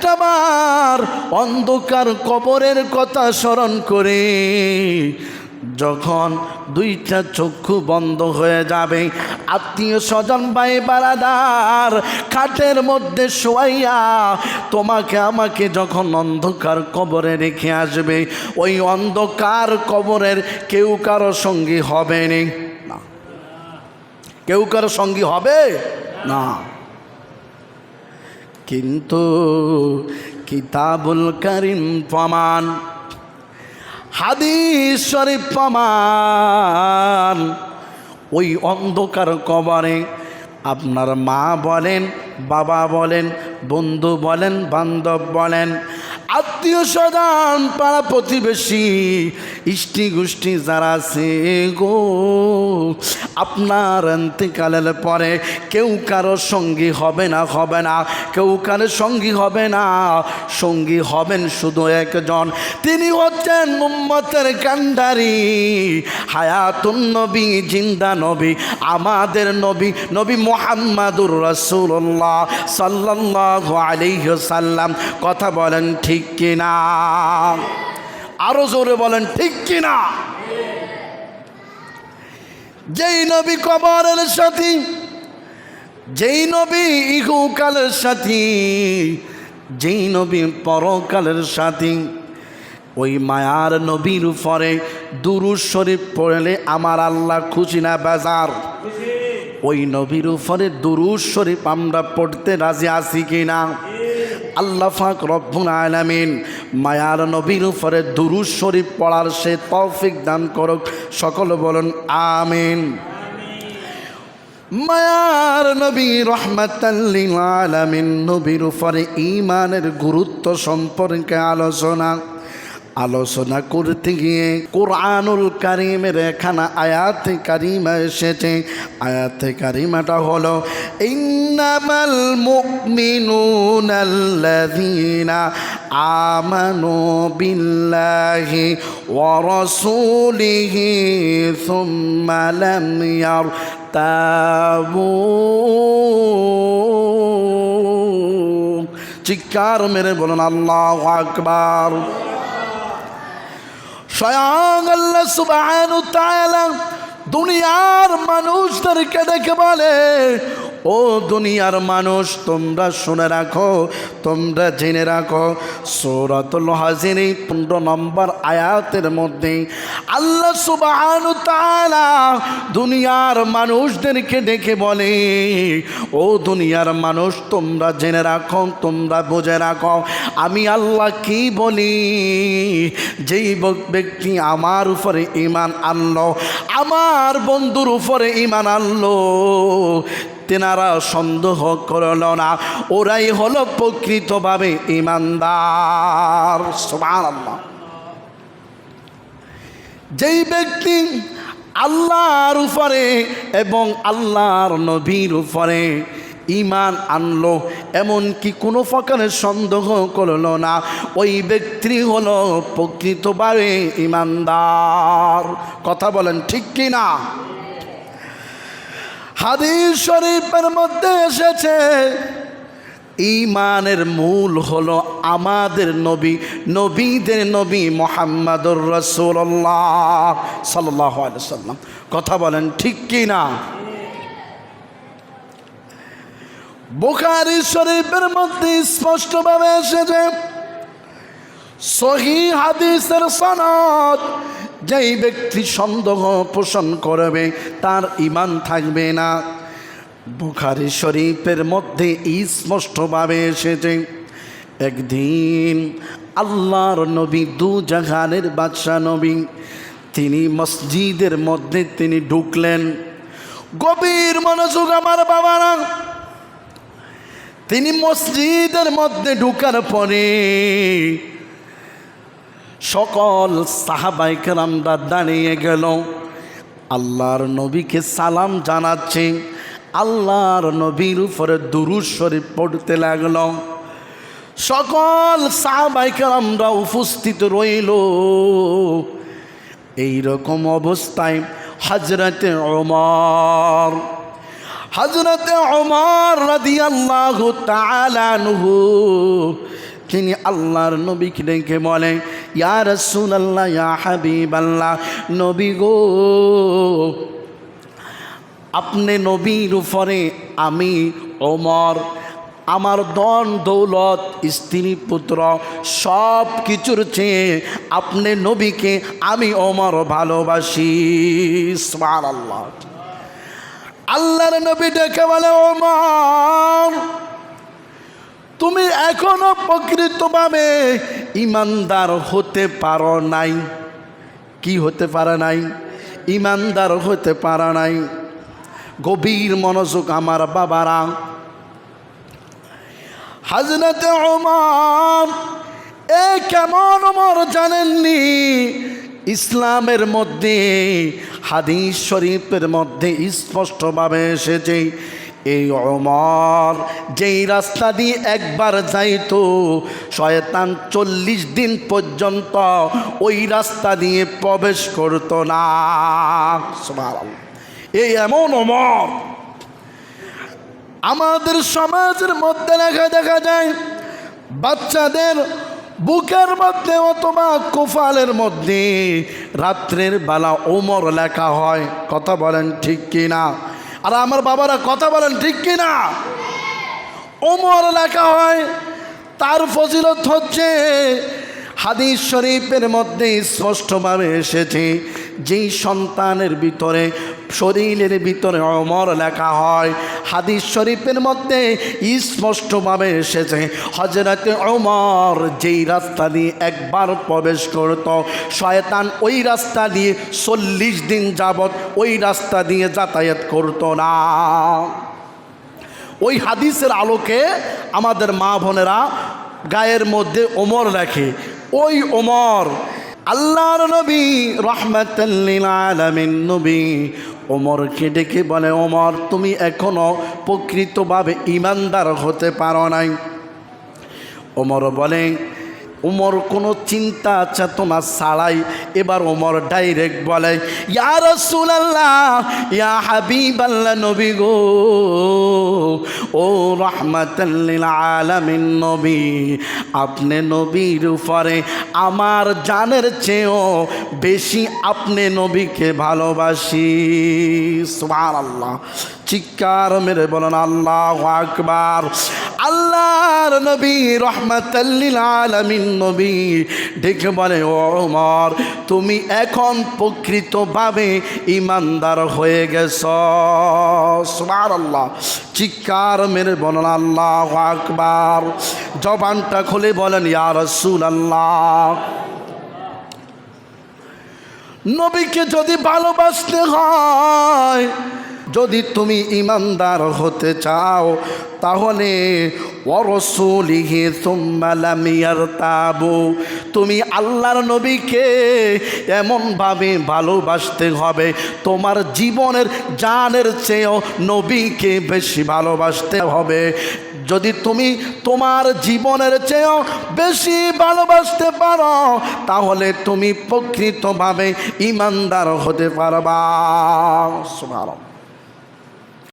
একটাবার অন্ধকার কবরের কথা স্মরণ করে যখন দুইটা চক্ষু বন্ধ হয়ে যাবে, আত্মীয় স্বজন ভাই বারাদার খাটের মধ্যে শোয়াইয়া তোমাকে আমাকে যখন অন্ধকার কবরে রেখে আসবে, ওই অন্ধকার কবরের কেউ কারও সঙ্গী হবে না। কেউ কারও সঙ্গী হবে? না। কিন্তু কিতাবুল করিম প্রমাণ, হাদিস শরীফ প্রমাণ। ওই অন্ধকার কবরে আপনার মা বলেন, বাবা বলেন, বন্ধু বলেন, বান্ধব বলেন আত্মীয় স্বজন, পাড়া প্রতিবেশী, ইষ্টি গোষ্ঠী যারা আছে গো, আপনার অন্তিকালের পরে কেউ কারও সঙ্গী হবে না হবে না। কেউ কারও সঙ্গী হবে না, সঙ্গী হবেন শুধু একজন। তিনি হচ্ছেন মুম্মতের কান্ডারি, হায়াতুন নবী, জিন্দা নবী, আমাদের নবী নবী মোহাম্মদুর রসুল্লাহ সাল্লাহ আলিহ সাল্লাম কথা বলেন ঠিক কিনা? আরও জোরে বলেন, ঠিক কিনা? যেই নবী কবরের সাথী, যেই নবী ইহুকালের সাথী, যেই নবী পরকালের সাথী, ওই মায়ার নবীর উপরে দুরুজ শরীফ পড়লে আমার আল্লাহ খুশি না বেজার? ওই নবীর উপরে দুরুজ শরীফ আমরা পড়তে রাজি আছি কিনা? আল্লাহ ফাক রব্বুল আলামিন মায়ার নবীর উপরে দুরুজ শরীফ পড়ার সে তৌফিক দান করুক, সকল বলুন আমিন। মায়ার নবী রহমাতাল্লিল আলামিন, নবীর উপরে ইমানের গুরুত্ব সম্পর্কে আলোচনা। আলোচনা করতে গিয়ে কোরআনুল কারিমের এখানে আয়াতে কারিমা এসেছে। আয়াতে কারিমাটা হলো, ইন্নামাল মুমিনুনাল্লাযীনা আমানু বিল্লাহি ওয়া রাসূলিহি সুম্মা লাম ইয়ারতাবু। চিৎকার মেরে বলুন, আল্লাহ আকবার। স্বয়ং আল্লাহ সুবাহ দুনিয়ার মানুষদেরকে দেখে বলে ও দুনিয়ার মানুষ, তোমরা শুনে রাখো, তোমরা জেনে রাখো। সৌরাতুল হাজিরি পনেরো নম্বর আয়াতের মধ্যে আল্লাহ সুবাহান দুনিয়ার মানুষদেরকে ডেকে বলে, ও দুনিয়ার মানুষ, তোমরা জেনে রাখো, তোমরা বুঝে রাখো, আমি আল্লাহ কি বলি? যেই ব্যক্তি আমার উপরে ইমান আনলো, আমার বন্ধুর উপরে ইমান আনলো তেনারা সন্দেহ করল না। ওরাই হলো প্রকৃতভাবে ইমানদার। সুবহানাল্লাহ। যেই ব্যক্তি আল্লাহর উপরে এবং আল্লাহর নবীর উপরে ইমান আনলো, এমনকি কোনো প্রকারের সন্দেহ করল না, ওই ব্যক্তি হলো প্রকৃতভাবে ইমানদার। কথা বলেন ঠিক কি না হাদিস শরীফের মধ্যে এসেছে ইমানের মূল হলো আমাদের নবী, নবীদের নবী মোহাম্মদুর রসুল্লাহ সাল্লাহ সাল্লাম কথা বলেন ঠিক কি না বুখারি শরীফের মধ্যে স্পষ্টভাবে এসেছে সহি হাদিসের সনদ যেই ব্যক্তি সন্দেহ পোষণ করবে, তার ইমান থাকবে না। বুখারি শরীফের মধ্যে স্পষ্টভাবে এসেছে, একদিন আল্লাহর নবী দু জাহানের বাদশাহ নবী, তিনি মসজিদের মধ্যে তিনি ঢুকলেন। গভীর মনোযোগ আমার বাবারা, তিনি মসজিদের মধ্যে ঢুকার পরে সকল সাহাবাইকেরামরা দাঁড়িয়ে গেল। আল্লাহর নবীকে সালাম জানাচ্ছে। আল্লাহর নবীর উপরে দুরুদ শরীফ পড়তে লাগল। সকল সাহাবাইকেরামরা উপস্থিত রইল। এই রকম অবস্থায় হজরতে অমর হজরতে অমর রাদিয়াল্লাহু আল্লাহ তিনি আল্লাহর নবীকে ডেকে বলে ইয়া রসুল আল্লাহ ইয়া হাবিব আল্লাহ নবী গো, আপনি নবীর উপরে আমি ওমর, আমার দন দৌলত, স্ত্রী পুত্র সব কিছুর চেয়ে আপনি নবীকে আমি ওমর ভালোবাসি। আল্লাহ আল্লাহর নবী ডেকে বলে, ওমর তুমি এখনও প্রকৃতভাবে ইমানদার হতে পারো নাই। কি হতে পারে নাই? ইমানদার হতে পারা নাই। গভীর মনোযোগ আমার বাবারা। হাজরতে ওমর, এ কেমন ওমর জানেননি? ইসলামের মধ্যে, হাদিস শরীফের মধ্যে স্পষ্টভাবে এসেছে এই অমর যেই রাস্তা দিয়ে একবার যাইতো, শয়তান চল্লিশ দিন পর্যন্ত ওই রাস্তা দিয়ে প্রবেশ করতো না। এই এমন অমর আমাদের সমাজের মধ্যে দেখা দেখা যায়, বাচ্চাদের বুকের মধ্যে অথবা কোফালের মধ্যে রাত্রের বেলা ওমর লেখা হয়। কথা বলেন ঠিক কি না আর আমার বাবারা কথা বলেন, ঠিক কি না ওমর লেখা হয়, তার ফজিলত হচ্ছে, হাদিস শরীফের মধ্যে স্পষ্টভাবে এসেছে, যেই সন্তানের ভিতরে শরীরের ভিতরে অমর লেখা হয়। হাদিস শরীফের মধ্যে স্পষ্টভাবে এসেছে হজরতে অমর যেই রাস্তা দিয়ে একবার প্রবেশ করত, শয়তান ওই রাস্তা দিয়ে চল্লিশ দিন যাবৎ ওই রাস্তা দিয়ে যাতায়াত করতো না। ওই হাদিসের আলোকে আমাদের মা বোনেরা গায়ের মধ্যে ওমর রাখে ওই ওমর, আল্লাহর নবী রহমাতাল্লিল আলামিন নবী ওমরকে ডেকে বলে ওমর তুমি এখনও প্রকৃতভাবে ইমানদার হতে পারো নাই। ওমর বলে ওমর কোনো চিন্তা চেতনা ছাড়াই এবার ওমর ডাইরেক্ট বলে, ইয়া রাসূলুল্লাহ, ইয়া হাবিবাল্লাহ নবী গো, ও নবী, আপনি নবীর উপরে আমার জানের চেয়েও বেশি আপনি নবীকে ভালোবাসি। সুবহানাল্লাহ। চিৎকার মেরে বলেন, আল্লাহ আকবার আল্লাহর নবী রহমাতাল্লিল আলামিন নবী। ডেকে বলে, ও ওমর তুমি এখন প্রকৃতভাবে ইমানদার হয়ে গেছ। সুবহানাল্লাহ। চিৎকার মেরে বলেন, আল্লাহ আকবার। জবানটা খুলে বলেন, ইয়া রাসূলুল্লাহ। নবীকে যদি ভালোবাসতে হয় যদি তুমি ইমানদার হতে চাও, তাহলে অরসুলিহে তোমালামিয়ার তাবু তুমি আল্লাহর নবীকে এমনভাবে ভালোবাসতে হবে, তোমার জীবনের জানের চেয়েও নবীকে বেশি ভালোবাসতে হবে যদি তুমি তোমার জীবনের চেয়েও বেশি ভালোবাসতে পারো, তাহলে তুমি প্রকৃতভাবে ইমানদার হতে পারবা।